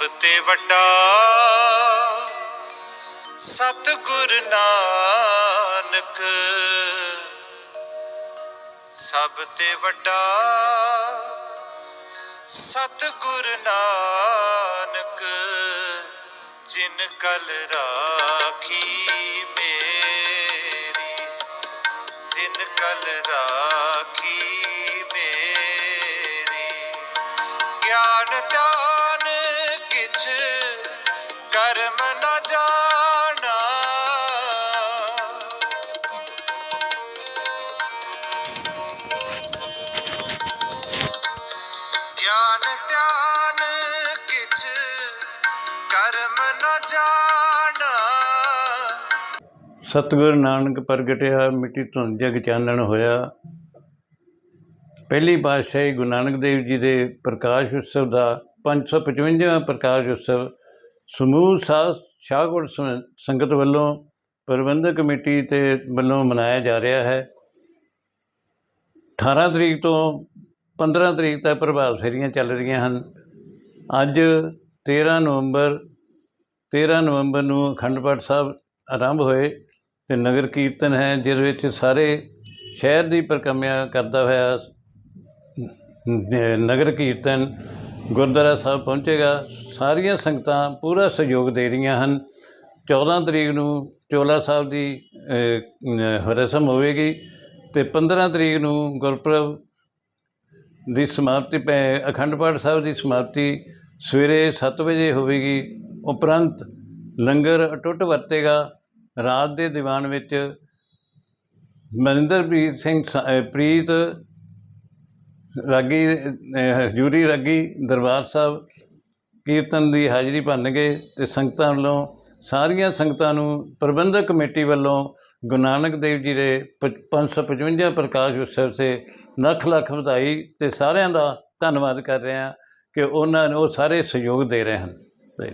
ਸਭ ਤੇ ਵੱਡਾ ਸਤਿਗੁਰ ਨਾਨਕ। ਸਭ ਤੇ ਵੱਡਾ ਸਤਿਗੁਰ ਨਾਨਕ ਜਿਨ ਕਲ ਰਾਖੀ। ਜਾਣਾ। ਗਿਆਨ, ਧਿਆਨ ਕਿਛ ਕਰਮ ਨ ਜਾਣਾ। ਸਤਿਗੁਰ ਨਾਨਕ ਪ੍ਰਗਟਿਆ, ਮਿੱਟੀ ਧੁੰਦ ਜਗ ਚਾਨਣ ਹੋਇਆ। ਪਹਿਲੀ ਪਾਤਸ਼ਾਹੀ ਗੁਰੂ ਨਾਨਕ ਦੇਵ ਜੀ ਦੇ ਪ੍ਰਕਾਸ਼ ਉਤਸਵ ਦਾ 555ਵਾਂ ਪ੍ਰਕਾਸ਼ ਉਤਸਵ ਸਮੂਹ ਸਾਧ, ਸ਼ਾਹਕੋਟ ਸੰਗਤ ਵੱਲੋਂ ਪ੍ਰਬੰਧਕ ਕਮੇਟੀ ਤੇ ਵੱਲੋਂ ਮਨਾਇਆ ਜਾ ਰਿਹਾ ਹੈ। 18 ਤਰੀਕ ਤੋਂ 15 ਤਰੀਕ ਤੱਕ ਪ੍ਰਭਾਵ ਫੇਰੀਆਂ ਚੱਲ ਰਹੀਆਂ ਹਨ। ਅੱਜ 13 ਨਵੰਬਰ 13 ਨਵੰਬਰ ਨੂੰ ਅਖੰਡ ਪਾਠ ਸਾਹਿਬ ਆਰੰਭ ਹੋਏ ਤੇ ਨਗਰ ਕੀਰਤਨ ਹੈ, ਜਿਸ ਵਿੱਚ ਸਾਰੇ ਸ਼ਹਿਰ ਦੀ ਪਰਿਕਰਮਾ ਕਰਦਾ ਹੋਇਆ ਨਗਰ ਕੀਰਤਨ ਗੁਰਦੁਆਰਾ ਸਾਹਿਬ ਪਹੁੰਚੇਗਾ, ਸਾਰੀਆਂ ਸੰਗਤਾਂ ਪੂਰਾ ਸਹਿਯੋਗ ਦੇ ਰਹੀਆਂ ਹਨ। 14 ਤਰੀਕ ਨੂੰ ਚੋਲਾ ਸਾਹਿਬ ਦੀ ਰਸਮ ਹੋਵੇਗੀ ਤੇ 15 ਤਰੀਕ ਨੂੰ ਗੁਰਪੁਰਬ ਦੀ ਸਮਾਪਤੀ ਪੈ- ਅਖੰਡ ਪਾਠ ਸਾਹਿਬ ਦੀ ਸਮਾਪਤੀ ਸਵੇਰੇ 7 ਵਜੇ ਹੋਵੇਗੀ। ਉਪਰੰਤ ਲੰਗਰ ਟੁੱਟ ਵਰਤੇਗਾ। ਰਾਤ ਦੇ ਦੀਵਾਨ ਵਿੱਚ ਮਨਿੰਦਰਪ੍ਰੀਤ ਸਿੰਘ ਸ- ਪ੍ਰੀਤ ਰਾਗੀ ਹਜ਼ੂਰੀ ਰਾਗੀ ਦਰਬਾਰ ਸਾਹਿਬ ਕੀਰਤਨ ਦੀ ਹਾਜ਼ਰੀ ਭੰਨ ਗਏ ਤੇ ਸੰਗਤਾਂ ਵੱਲੋਂ ਸਾਰੀਆਂ ਸੰਗਤਾਂ ਨੂੰ ਪ੍ਰਬੰਧਕ ਕਮੇਟੀ ਵੱਲੋਂ ਗੁਰੂ ਨਾਨਕ ਦੇਵ ਜੀ ਦੇ ਪ- 555 ਪ੍ਰਕਾਸ਼ ਉਤਸਵ ਤੇ ਲੱਖ ਲੱਖ ਵਧਾਈ ਤੇ ਸਾਰਿਆਂ ਦਾ ਧੰਨਵਾਦ ਕਰ ਰਹੇ ਹਾਂ ਕਿ ਉਹਨਾਂ ਨੇ ਉਹ ਸਾਰੇ ਸਹਿਯੋਗ ਦੇ ਰਹੇ ਹਨ। ਤੇ